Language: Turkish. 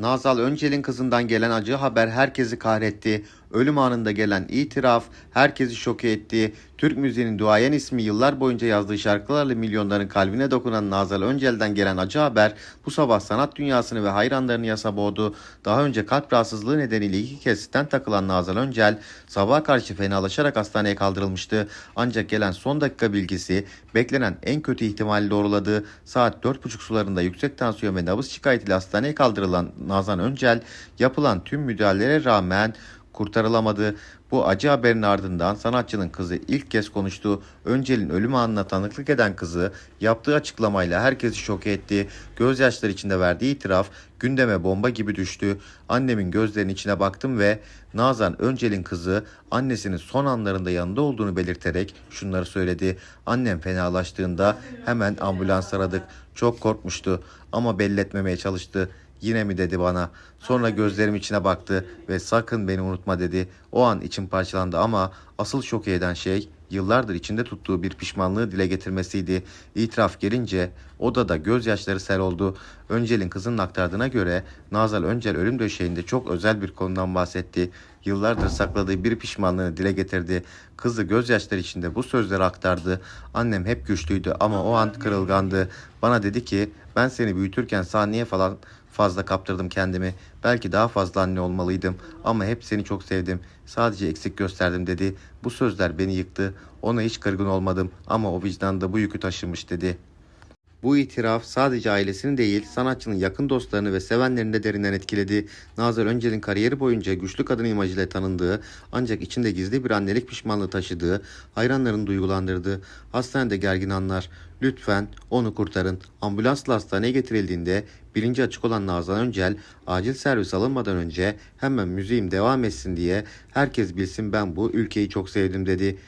Nazal Öncel'in kızından gelen acı haber herkesi kahretti. Ölüm anında gelen itiraf herkesi şoke etti. Türk müziğinin duayen ismi yıllar boyunca yazdığı şarkılarla milyonların kalbine dokunan Nazal Öncel'den gelen acı haber bu sabah sanat dünyasını ve hayranlarını yasa boğdu. Daha önce kalp rahatsızlığı nedeniyle iki kez stent takılan Nazal Öncel sabaha karşı fenalaşarak hastaneye kaldırılmıştı. Ancak gelen son dakika bilgisi beklenen en kötü ihtimali doğruladı. Saat 4.30 sularında yüksek tansiyon ve nabız şikayetiyle hastaneye kaldırılan Nazan Öncel yapılan tüm müdahalelere rağmen kurtarılamadı. Bu acı haberin ardından sanatçının kızı ilk kez konuştu. Öncel'in ölüm anına tanıklık eden kızı yaptığı açıklamayla herkesi şok etti. Gözyaşları içinde verdiği itiraf gündeme bomba gibi düştü. Annemin gözlerinin içine baktım ve Nazan Öncel'in kızı annesinin son anlarında yanında olduğunu belirterek şunları söyledi. Annem fenalaştığında hemen ambulans aradık. Çok korkmuştu ama belli etmemeye çalıştı. Yine mi dedi bana. Sonra gözlerim içine baktı ve sakın beni unutma dedi. O an içim parçalandı ama asıl şok eden şey yıllardır içinde tuttuğu bir pişmanlığı dile getirmesiydi. İtiraf gelince odada gözyaşları sel oldu. Öncel'in kızının aktardığına göre Nazal Öncel ölüm döşeğinde çok özel bir konudan bahsetti. Yıllardır sakladığı bir pişmanlığını dile getirdi. Kızı gözyaşları içinde bu sözleri aktardı. Annem hep güçlüydü ama o an kırılgandı. Bana dedi ki ben seni büyütürken sahneye falan fazla kaptırdım kendimi. Belki daha fazla anne olmalıydım ama hep seni çok sevdim. Sadece eksik gösterdim dedi. Bu sözler beni yıktı. Ona hiç kırgın olmadım ama o vicdanda bu yükü taşımış dedi. Bu itiraf sadece ailesini değil, sanatçının yakın dostlarını ve sevenlerini de derinden etkiledi. Nazar Öncel'in kariyeri boyunca güçlü kadın imajıyla tanındığı, ancak içinde gizli bir annelik pişmanlığı taşıdığı, hayranlarını duygulandırdı. Hastanede gergin anlar. Lütfen onu kurtarın. Ambulansla hastaneye getirildiğinde bilinci açık olan Nazan Öncel, acil servis alınmadan önce hemen müziğim devam etsin diye herkes bilsin ben bu ülkeyi çok sevdim dedi.